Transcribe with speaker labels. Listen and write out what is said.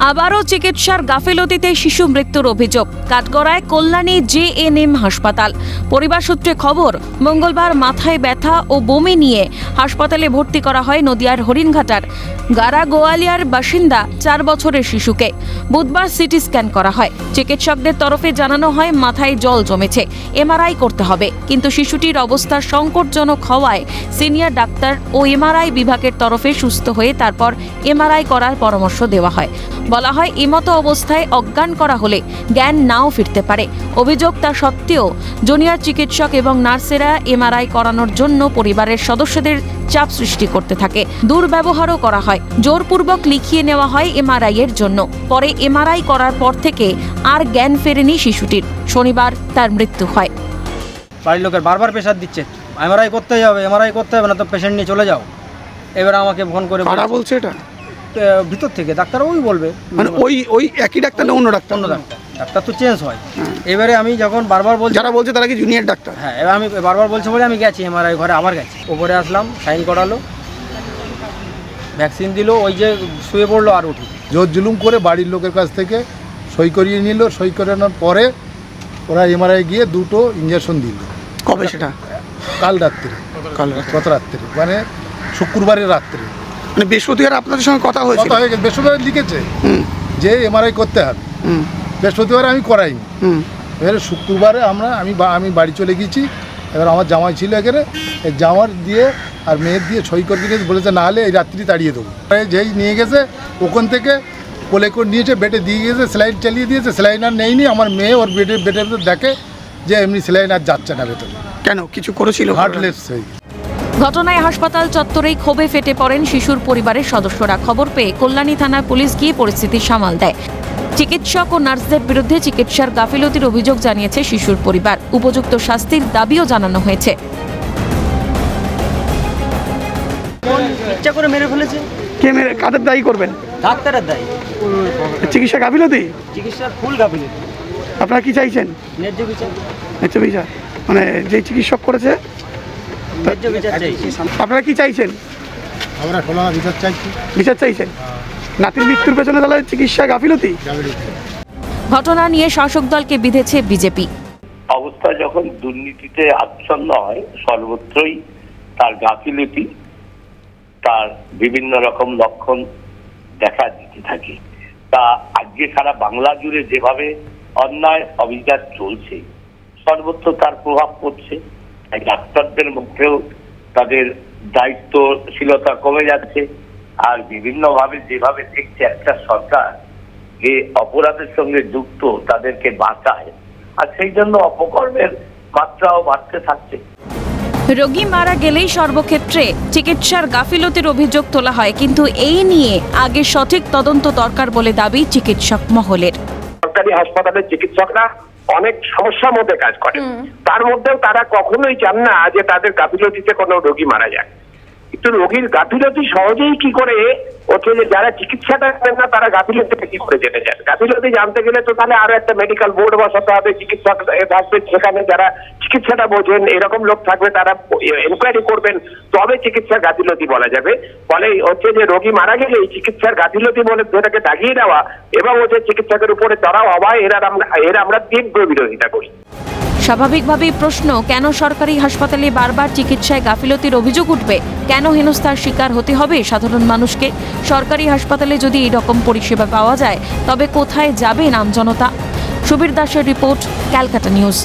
Speaker 1: আবারও চিকিৎসার গাফিলতিতে শিশু মৃত্যুর অভিযোগ। কাঠগড়ায় কল্যাণী জে এন এম হাসপাতাল। পরিবার সূত্রে খবর, মঙ্গলবার মাথায় ব্যথা ও বমি নিয়ে হাসপাতালে ভর্তি করা হয় নদিয়ার হরিণঘাটার গারা গোয়ালিয়ার বাসিন্দা চার বছরের শিশুকে। বুধবার সিটি স্ক্যান করা হয়। চিকিৎসকদের তরফে জানানো হয়, মাথায় জল জমেছে। এমআরআই করতে হবে। কিন্তু শিশুটির অবস্থা সংকটজনক হওয়ায় সিনিয়র ডাক্তার ও এমআরআই বিভাগের তরফে সুস্থ হয়ে তারপর এমআরআই করার পরামর্শ দেওয়া হয়। বলা হয় এমতো অবস্থায় অজ্ঞান করা হলে জ্ঞান নাও ফিরতে পারে। অভিযোগ তা সত্ত্বেও জুনিয়র চিকিৎসক এবং নার্সেরা এমআরআই করানোর জন্য পরিবারের সদস্যদের চাপ সৃষ্টি করতে থাকে। দুর্ব্যবহারও করা হয়। জোরপূর্বক লিখিয়ে নেওয়া হয় এমআরআই এর জন্য। পরে এমআরআই করার পর থেকে আর জ্ঞান ফেরেনি শিশুটির। শনিবার তার মৃত্যু হয়।
Speaker 2: বাড়ির লোকের বারবার প্রেশার দিচ্ছে। এমআরআই করতেই হবে এমআরআই করতে হবে না তো পেশেন্ট নিয়ে চলে যাও। এবার আমাকে ফোন করে বলছে,
Speaker 3: বলছে এটা?
Speaker 2: "আহ, ভিতর থেকে ডাক্তার ওই বলবে।
Speaker 3: মানে ওই ওই একই ডাক্তার না অন্য ডাক্তার?
Speaker 2: অন্য ডাক্তার। ডাক্তার তো চেঞ্জ হয়। এবারে আমি যখন বারবার বলছি
Speaker 3: যারা বলছে তারা কি জুনিয়র ডাক্তার?
Speaker 2: হ্যাঁ এবার আমি বারবার বলছি বলে আমি গেছি এমআরআই ঘরে আবার গেছি। ওপরে আসলাম সাইন করালো। ভ্যাকসিন দিলো ওই যে শুয়ে পড়ল আর উঠি।
Speaker 4: জোর জুলুম করে বাড়ির লোকের কাছ থেকে সই করিয়ে নিল। সই করানোর পরে ওরা এমআরআই গিয়ে দুটো ইঞ্জেকশন দিল।
Speaker 3: কবে সেটা?
Speaker 4: কাল রাত্রে।
Speaker 3: কাল
Speaker 4: গত রাত্রে। মানে শুক্রবারের রাত্রে।
Speaker 3: মানে বৃহস্পতিবার আপনাদের সঙ্গে কথা হয়েছিল?
Speaker 4: কথা হয়ে গেছে। বৃহস্পতিবার লিখেছে যে এমআরআই করতে হবে।
Speaker 3: হুম।
Speaker 4: বৃহস্পতিবার আমি করাইনি।
Speaker 3: হুম।
Speaker 4: এবারে শুক্রবারে আমরা আমি আমি বাড়ি চলে গেছি এবার আমার জামাই ছিল এখানে। এই জামার দিয়ে আর মেয়ের দিয়ে সই করে দিয়েছে। বলেছে না হলে এই রাত্রি তাড়িয়ে দেবো। যেই নিয়ে গেছে ওখান থেকে কোলে করে নিয়েছে বেটে দিয়ে গেছে স্যালাইন চালিয়ে দিয়েছে। স্যালাইন আর নেয়নি। আমার মেয়ে ওর বেটে ভিতর দেখে যে এমনি স্যালাইন আর যাচ্ছে না ভেতরে।
Speaker 3: কেন? কিছু করেছিল?
Speaker 4: হার্টলেস হয়ে।
Speaker 1: ঘটনায় হাসপাতাল চত্বরেই ক্ষোভে ফেটে পড়েন শিশুর পরিবারের সদস্যরা। খবর পেয়ে কল্যাণী থানার পুলিশ গিয়ে পরিস্থিতি সামাল দেয়। চিকিৎসক ও নার্সদের বিরুদ্ধে চিকিৎসার গাফিলতির অভিযোগ জানিয়েছে শিশুর পরিবার। উপযুক্ত শাস্তির দাবিও জানানো হয়েছে।
Speaker 2: ইচ্ছা করে মেরে ফেলেছে?
Speaker 3: কে মেরে কাদের দায়ী করবেন?
Speaker 2: ডাক্তারের দায়ী।
Speaker 3: চিকিৎসা গাফিলতি?
Speaker 2: চিকিৎসার ফুল গাফিলতি।
Speaker 3: আপনারা কি চাইছেন?
Speaker 2: ন্যায্য বিচার।
Speaker 3: ন্যায্য বিচার। মানে যে চিকিৎসক করেছে আপনারা কি চাইছেন?
Speaker 4: আমরা বিচার চাইছি।
Speaker 3: বিচার চাইছেন? নাতির মৃত্যুর পেছনে তাহলে চিকিৎসা গাফিলতি?
Speaker 1: ঘটনা নিয়ে শাসক দলকে বিঁধেছে বিজেপি।
Speaker 5: অবস্থা যখন দুর্নীতিতে আচ্ছন্ন হয় সর্বত্রই তার গাফিলতি তার বিভিন্ন রকম লক্ষণ দেখা দিতে থাকে। তা আজকে সারা বাংলা জুড়ে যেভাবে অন্যায় অবিচার চলছে সর্বত্র তার প্রভাব পড়ছে। ডাক্তারদের মধ্যেও তাদের দায়িত্বশীলতা কমে যাচ্ছে। আর বিভিন্নভাবে যেভাবে দেখছে একটা সরকার যে অপরাধের সঙ্গে যুক্ত তাদেরকে বাঁচায়, আর সেই জন্য অপকর্মের মাত্রাও বাড়তে থাকছে।
Speaker 1: রোগী মারা গেলেই সর্বক্ষেত্রে চিকিৎসার গাফিলতির অভিযোগ তোলা হয়, কিন্তু এই নিয়ে আগে সঠিক তদন্ত দরকার বলে দাবি চিকিৎসক মহলের।
Speaker 6: সরকারি হাসপাতালের চিকিৎসকরা অনেক সমস্যার মধ্যে কাজ করে তার মধ্যেও তারা কখনোই চান না যে তাদের গাফিলতিতে কোনো রোগী মারা যায় কিন্তু রোগীর গাফিলতি সহজেই কি করে হচ্ছে যে যারা চিকিৎসাটা করেন না, তারা গাফিলতিতে কি করে জেনে যান গাফিলতি জানতে গেলে তো তাহলে আরও একটা মেডিকেল বোর্ড বসাতে হবে, চিকিৎসক থাকবে, সেখানে যারা চিকিৎসাটা বোঝেন, এরকম লোক থাকবে, তারা এনকোয়ারি করবেন, তবে চিকিৎসার গাফিলতি বলা যাবে। ফলে হচ্ছে যে রোগী মারা গেলে চিকিৎসার গাফিলতি বলে সেটাকে দাগিয়ে দেওয়া এবং হচ্ছে চিকিৎসকের উপরে চড়াও হওয়া এরা আমরা এর আমরা তীব্র বিরোধিতা করি।
Speaker 1: স্বাভাবিকভাবেই প্রশ্ন, কেন সরকারি হাসপাতালে বারবার চিকিৎসায় গাফিলতির অভিযোগ উঠবে? কেন হেনস্থার শিকার হতে হবে সাধারণ মানুষকে? সরকারি হাসপাতালে যদি এই রকম পরিষেবা পাওয়া যায়, তবে কোথায় যাবে নামজনতা সুবীর দাসের রিপোর্ট, ক্যালকাটা নিউজ।